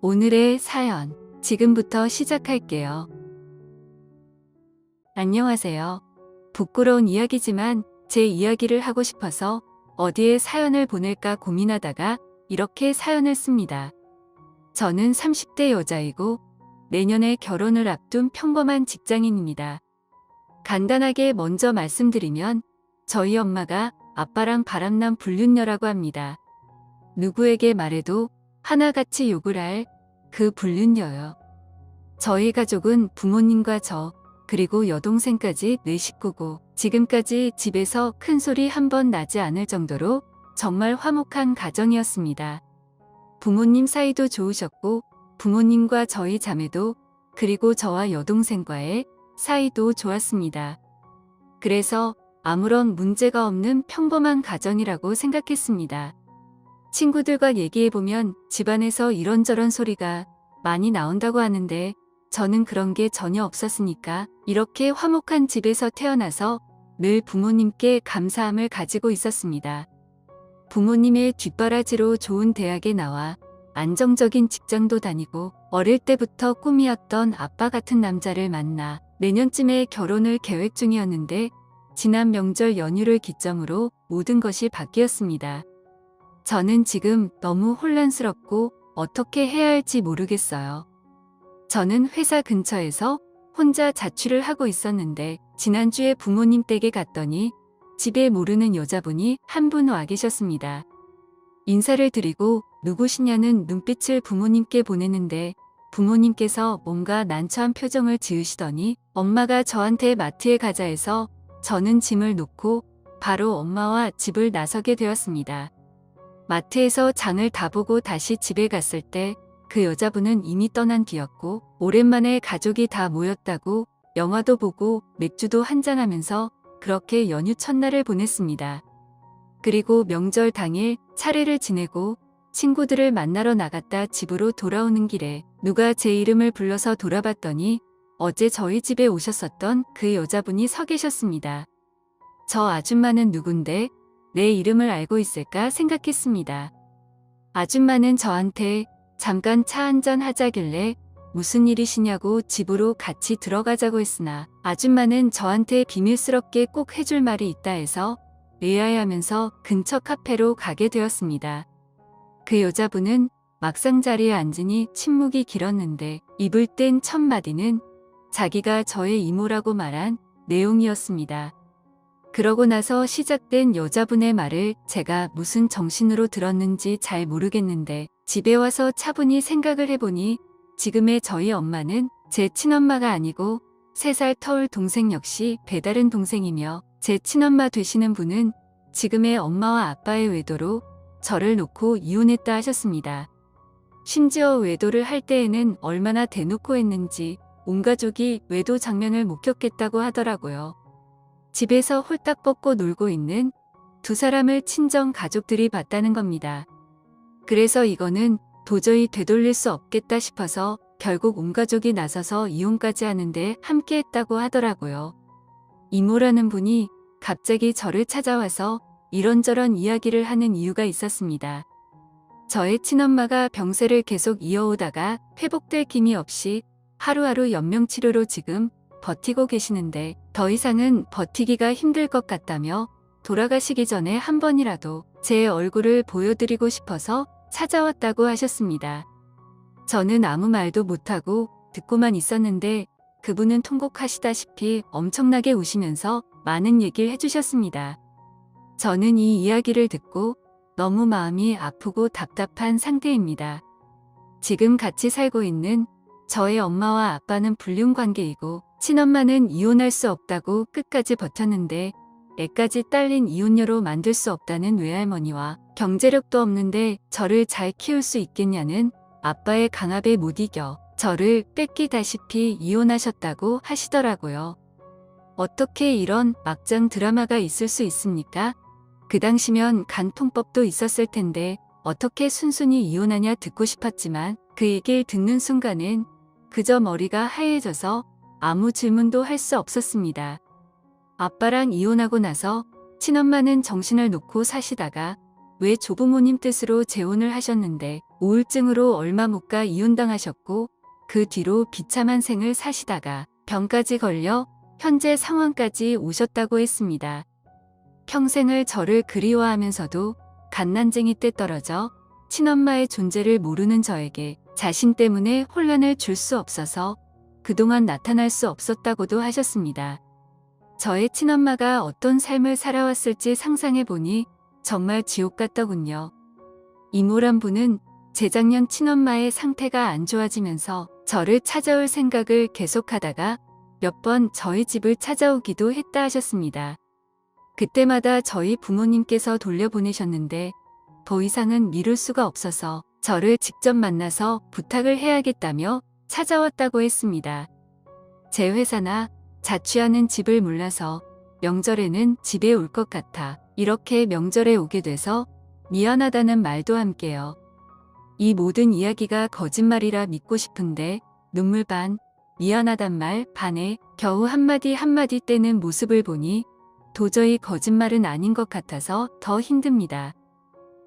오늘의 사연 지금부터 시작할게요. 안녕하세요. 부끄러운 이야기지만 제 이야기를 하고 싶어서 어디에 사연을 보낼까 고민하다가 이렇게 사연을 씁니다. 저는 30대 여자이고 내년에 결혼을 앞둔 평범한 직장인입니다. 간단하게 먼저 말씀드리면 저희 엄마가 아빠랑 바람난 불륜녀라고 합니다. 누구에게 말해도 하나같이 욕을 할 그 불륜녀요. 저희 가족은 부모님과 저, 그리고 여동생까지 네 식구고 지금까지 집에서 큰 소리 한 번 나지 않을 정도로 정말 화목한 가정이었습니다. 부모님 사이도 좋으셨고 부모님과 저희 자매도 그리고 저와 여동생과의 사이도 좋았습니다. 그래서 아무런 문제가 없는 평범한 가정이라고 생각했습니다. 친구들과 얘기해보면 집안에서 이런저런 소리가 많이 나온다고 하는데 저는 그런 게 전혀 없었으니까 이렇게 화목한 집에서 태어나서 늘 부모님께 감사함을 가지고 있었습니다. 부모님의 뒷바라지로 좋은 대학에 나와 안정적인 직장도 다니고 어릴 때부터 꿈이었던 아빠 같은 남자를 만나 내년쯤에 결혼을 계획 중이었는데 지난 명절 연휴를 기점으로 모든 것이 바뀌었습니다. 저는 지금 너무 혼란스럽고 어떻게 해야 할지 모르겠어요. 저는 회사 근처에서 혼자 자취를 하고 있었는데 지난주에 부모님 댁에 갔더니 집에 모르는 여자분이 한 분 와 계셨습니다. 인사를 드리고 누구시냐는 눈빛을 부모님께 보내는데 부모님께서 뭔가 난처한 표정을 지으시더니 엄마가 저한테 마트에 가자 해서 저는 짐을 놓고 바로 엄마와 집을 나서게 되었습니다. 마트에서 장을 다 보고 다시 집에 갔을 때 그 여자분은 이미 떠난 뒤였고 오랜만에 가족이 다 모였다고 영화도 보고 맥주도 한잔하면서 그렇게 연휴 첫날을 보냈습니다. 그리고 명절 당일 차례를 지내고 친구들을 만나러 나갔다 집으로 돌아오는 길에 누가 제 이름을 불러서 돌아봤더니 어제 저희 집에 오셨었던 그 여자분이 서 계셨습니다. 저 아줌마는 누군데 내 이름을 알고 있을까 생각했습니다. 아줌마는 저한테 잠깐 차 한잔 하자길래 무슨 일이시냐고 집으로 같이 들어가자고 했으나 아줌마는 저한테 비밀스럽게 꼭 해줄 말이 있다 해서 의아해하면서 근처 카페로 가게 되었습니다. 그 여자분은 막상 자리에 앉으니 침묵이 길었는데 입을 뗀 첫 마디는 자기가 저의 이모라고 말한 내용이었습니다. 그러고 나서 시작된 여자분의 말을 제가 무슨 정신으로 들었는지 잘 모르겠는데 집에 와서 차분히 생각을 해보니 지금의 저희 엄마는 제 친엄마가 아니고 3살 터울 동생 역시 배다른 동생이며 제 친엄마 되시는 분은 지금의 엄마와 아빠의 외도로 저를 놓고 이혼했다 하셨습니다. 심지어 외도를 할 때에는 얼마나 대놓고 했는지 온 가족이 외도 장면을 목격했다고 하더라고요. 집에서 홀딱 벗고 놀고 있는 두 사람을 친정 가족들이 봤다는 겁니다. 그래서 이거는 도저히 되돌릴 수 없겠다 싶어서 결국 온 가족이 나서서 이혼까지 하는데 함께 했다고 하더라고요. 이모라는 분이 갑자기 저를 찾아와서 이런저런 이야기를 하는 이유가 있었습니다. 저의 친엄마가 병세를 계속 이어오다가 회복될 기미 없이 하루하루 연명치료로 지금 버티고 계시는데 더 이상은 버티기가 힘들 것 같다며 돌아가시기 전에 한 번이라도 제 얼굴을 보여드리고 싶어서 찾아왔다고 하셨습니다. 저는 아무 말도 못하고 듣고만 있었는데 그분은 통곡하시다시피 엄청나게 우시면서 많은 얘기를 해주셨습니다. 저는 이 이야기를 듣고 너무 마음이 아프고 답답한 상태입니다. 지금 같이 살고 있는 저의 엄마와 아빠는 불륜 관계이고 친엄마는 이혼할 수 없다고 끝까지 버텼는데 애까지 딸린 이혼녀로 만들 수 없다는 외할머니와 경제력도 없는데 저를 잘 키울 수 있겠냐는 아빠의 강압에 못 이겨 저를 뺏기다시피 이혼하셨다고 하시더라고요. 어떻게 이런 막장 드라마가 있을 수 있습니까? 그 당시면 간통법도 있었을 텐데 어떻게 순순히 이혼하냐 듣고 싶었지만 그 얘기를 듣는 순간은 그저 머리가 하얘져서 아무 질문도 할 수 없었습니다. 아빠랑 이혼하고 나서 친엄마는 정신을 놓고 사시다가 왜 조부모님 뜻으로 재혼을 하셨는데 우울증으로 얼마 못 가 이혼당하셨고 그 뒤로 비참한 생을 사시다가 병까지 걸려 현재 상황까지 오셨다고 했습니다. 평생을 저를 그리워하면서도 갓난쟁이 때 떨어져 친엄마의 존재를 모르는 저에게 자신 때문에 혼란을 줄 수 없어서 그동안 나타날 수 없었다고도 하셨습니다. 저의 친엄마가 어떤 삶을 살아왔을지 상상해 보니 정말 지옥 같더군요. 이모란 분은 재작년 친엄마의 상태가 안 좋아지면서 저를 찾아올 생각을 계속하다가 몇 번 저희 집을 찾아오기도 했다 하셨습니다. 그때마다 저희 부모님께서 돌려보내셨는데 더 이상은 미룰 수가 없어서 저를 직접 만나서 부탁을 해야겠다며 찾아왔다고 했습니다. 제 회사나 자취하는 집을 몰라서 명절에는 집에 올 것 같아 이렇게 명절에 오게 돼서 미안하다는 말도 함께요. 이 모든 이야기가 거짓말이라 믿고 싶은데 눈물 반, 미안하단 말 반에 겨우 한마디 한마디 떼는 모습을 보니 도저히 거짓말은 아닌 것 같아서 더 힘듭니다.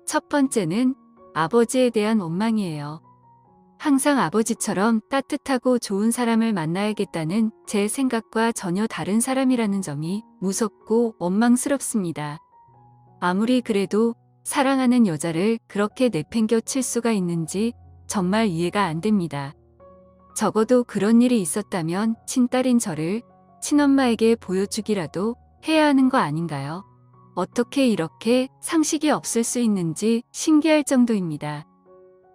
첫 번째는 아버지에 대한 원망이에요. 항상 아버지처럼 따뜻하고 좋은 사람을 만나야겠다는 제 생각과 전혀 다른 사람이라는 점이 무섭고 원망스럽습니다. 아무리 그래도 사랑하는 여자를 그렇게 내팽겨 칠 수가 있는지 정말 이해가 안 됩니다. 적어도 그런 일이 있었다면 친딸인 저를 친엄마에게 보여주기라도 해야 하는 거 아닌가요? 어떻게 이렇게 상식이 없을 수 있는지 신기할 정도입니다.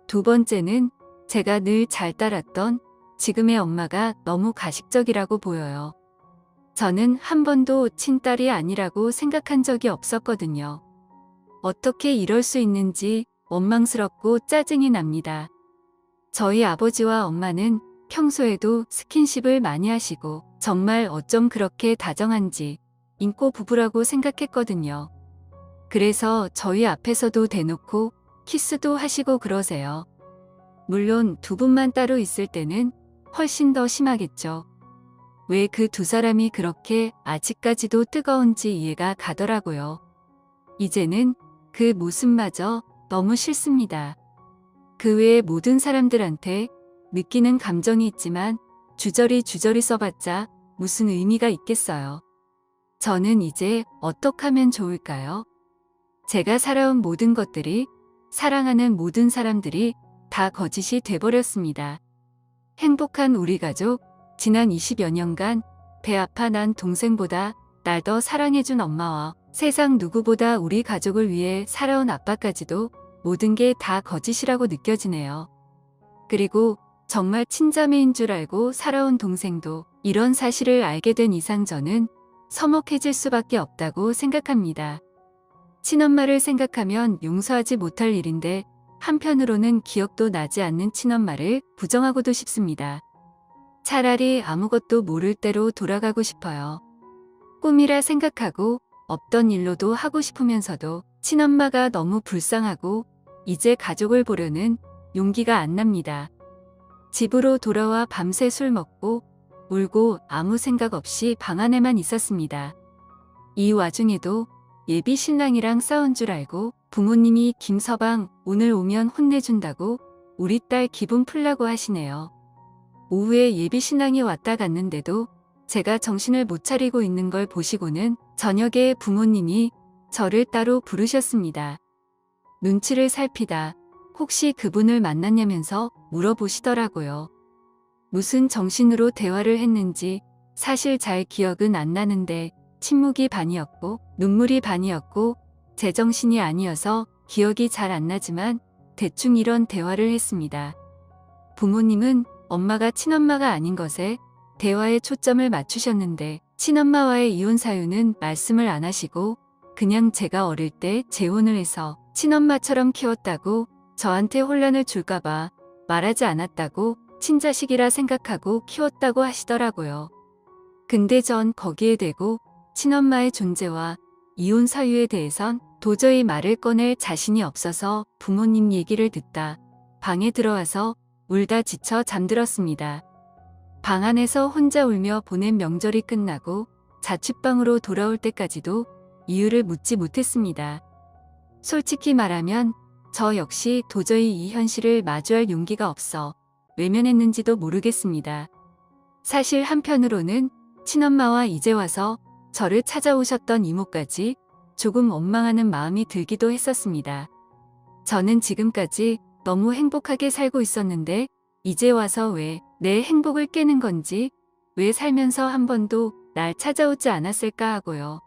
두 번째는 제가 늘 잘 따랐던 지금의 엄마가 너무 가식적이라고 보여요. 저는 한 번도 친딸이 아니라고 생각한 적이 없었거든요. 어떻게 이럴 수 있는지 원망스럽고 짜증이 납니다. 저희 아버지와 엄마는 평소에도 스킨십을 많이 하시고 정말 어쩜 그렇게 다정한지 인고 부부라고 생각했거든요. 그래서 저희 앞에서도 대놓고 키스도 하시고 그러세요. 물론 두 분만 따로 있을 때는 훨씬 더 심하겠죠. 왜 그 두 사람이 그렇게 아직까지도 뜨거운지 이해가 가더라고요. 이제는 그 모습마저 너무 싫습니다. 그 외의 모든 사람들한테 느끼는 감정이 있지만 주저리 주저리 써봤자 무슨 의미가 있겠어요. 저는 이제 어떻게 하면 좋을까요? 제가 살아온 모든 것들이 사랑하는 모든 사람들이 다 거짓이 돼버렸습니다. 행복한 우리 가족, 지난 20여 년간 배 아파 난 동생보다 날 더 사랑해준 엄마와 세상 누구보다 우리 가족을 위해 살아온 아빠까지도 모든 게 다 거짓이라고 느껴지네요. 그리고 정말 친자매인 줄 알고 살아온 동생도 이런 사실을 알게 된 이상 저는 서먹해질 수밖에 없다고 생각합니다. 친엄마를 생각하면 용서하지 못할 일인데 한편으로는 기억도 나지 않는 친엄마를 부정하고도 싶습니다. 차라리 아무것도 모를 대로 돌아가고 싶어요. 꿈이라 생각하고 없던 일로도 하고 싶으면서도 친엄마가 너무 불쌍하고 이제 가족을 보려는 용기가 안 납니다. 집으로 돌아와 밤새 술 먹고 울고 아무 생각 없이 방 안에만 있었습니다. 이 와중에도 예비 신랑이랑 싸운 줄 알고 부모님이 김서방 오늘 오면 혼내준다고 우리 딸 기분 풀라고 하시네요. 오후에 예비 신랑이 왔다 갔는데도 제가 정신을 못 차리고 있는 걸 보시고는 저녁에 부모님이 저를 따로 부르셨습니다. 눈치를 살피다 혹시 그분을 만났냐면서 물어보시더라고요. 무슨 정신으로 대화를 했는지 사실 잘 기억은 안 나는데 침묵이 반이었고 눈물이 반이었고 제정신이 아니어서 기억이 잘 안 나지만 대충 이런 대화를 했습니다. 부모님은 엄마가 친엄마가 아닌 것에 대화에 초점을 맞추셨는데 친엄마와의 이혼 사유는 말씀을 안 하시고 그냥 제가 어릴 때 재혼을 해서 친엄마처럼 키웠다고 저한테 혼란을 줄까봐 말하지 않았다고 친자식이라 생각하고 키웠다고 하시더라고요. 근데 전 거기에 대고 친엄마의 존재와 이혼 사유에 대해선 도저히 말을 꺼낼 자신이 없어서 부모님 얘기를 듣다 방에 들어와서 울다 지쳐 잠들었습니다. 방 안에서 혼자 울며 보낸 명절이 끝나고 자취방으로 돌아올 때까지도 이유를 묻지 못했습니다. 솔직히 말하면 저 역시 도저히 이 현실을 마주할 용기가 없어 외면했는지도 모르겠습니다. 사실 한편으로는 친엄마와 이제 와서 저를 찾아오셨던 이모까지 조금 원망하는 마음이 들기도 했었습니다. 저는 지금까지 너무 행복하게 살고 있었는데 이제 와서 왜 내 행복을 깨는 건지 왜 살면서 한 번도 날 찾아오지 않았을까 하고요.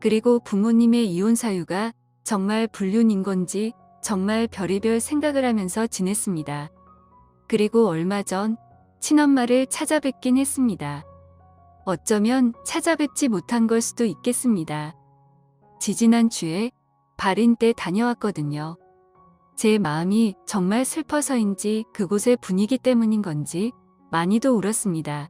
그리고 부모님의 이혼 사유가 정말 불륜인 건지 정말 별의별 생각을 하면서 지냈습니다. 그리고 얼마 전 친엄마를 찾아뵙긴 했습니다. 어쩌면 찾아뵙지 못한 걸 수도 있겠습니다. 지지난 주에 발인 때 다녀왔거든요. 제 마음이 정말 슬퍼서인지 그곳의 분위기 때문인 건지 많이도 울었습니다.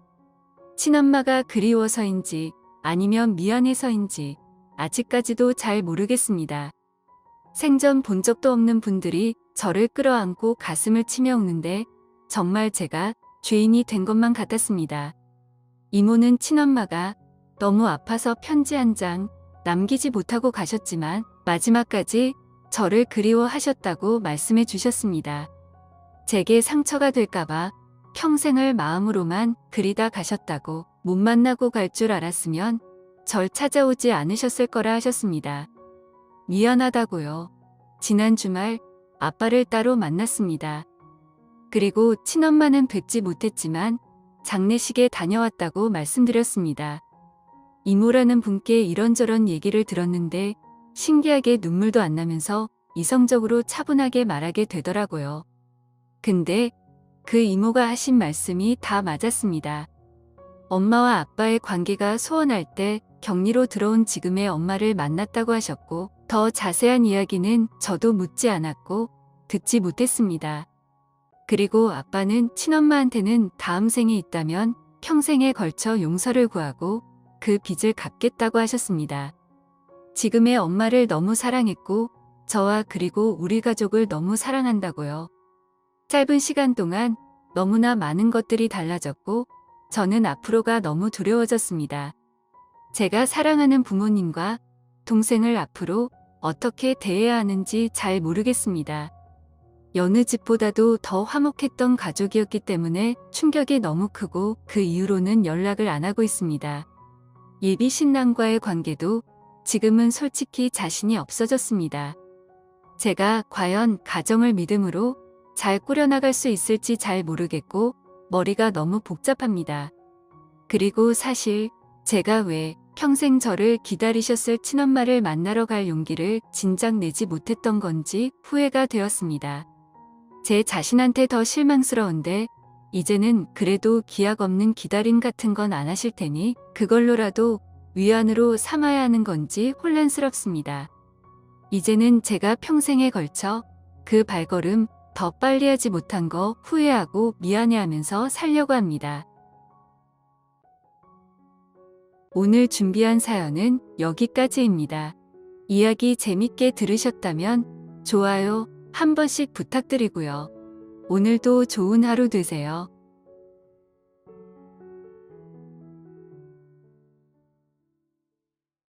친엄마가 그리워서인지 아니면 미안해서인지 아직까지도 잘 모르겠습니다. 생전 본 적도 없는 분들이 저를 끌어안고 가슴을 치며 웃는데 정말 제가 죄인이 된 것만 같았습니다. 이모는 친엄마가 너무 아파서 편지 한 장 남기지 못하고 가셨지만 마지막까지 저를 그리워하셨다고 말씀해 주셨습니다. 제게 상처가 될까봐 평생을 마음으로만 그리다 가셨다고 못 만나고 갈 줄 알았으면 절 찾아오지 않으셨을 거라 하셨습니다. 미안하다고요. 지난 주말 아빠를 따로 만났습니다. 그리고 친엄마는 뵙지 못했지만 장례식에 다녀왔다고 말씀드렸습니다. 이모라는 분께 이런저런 얘기를 들었는데 신기하게 눈물도 안 나면서 이성적으로 차분하게 말하게 되더라고요. 근데 그 이모가 하신 말씀이 다 맞았습니다. 엄마와 아빠의 관계가 소원할 때 격리로 들어온 지금의 엄마를 만났다고 하셨고 더 자세한 이야기는 저도 묻지 않았고 듣지 못했습니다. 그리고 아빠는 친엄마한테는 다음 생에 있다면 평생에 걸쳐 용서를 구하고 그 빚을 갚겠다고 하셨습니다. 지금의 엄마를 너무 사랑했고 저와 그리고 우리 가족을 너무 사랑한다고요. 짧은 시간 동안 너무나 많은 것들이 달라졌고 저는 앞으로가 너무 두려워졌습니다. 제가 사랑하는 부모님과 동생을 앞으로 어떻게 대해야 하는지 잘 모르겠습니다. 여느 집보다도 더 화목했던 가족이었기 때문에 충격이 너무 크고 그 이후로는 연락을 안 하고 있습니다. 예비 신랑과의 관계도 지금은 솔직히 자신이 없어졌습니다. 제가 과연 가정을 믿음으로 잘 꾸려나갈 수 있을지 잘 모르겠고 머리가 너무 복잡합니다. 그리고 사실 제가 왜 평생 저를 기다리셨을 친엄마를 만나러 갈 용기를 진작 내지 못했던 건지 후회가 되었습니다. 제 자신한테 더 실망스러운데 이제는 그래도 기약 없는 기다림 같은 건 안 하실 테니 그걸로라도 위안으로 삼아야 하는 건지 혼란스럽습니다. 이제는 제가 평생에 걸쳐 그 발걸음 더 빨리 하지 못한 거 후회하고 미안해하면서 살려고 합니다. 오늘 준비한 사연은 여기까지입니다. 이야기 재밌게 들으셨다면 좋아요 한 번씩 부탁드리고요. 오늘도 좋은 하루 되세요.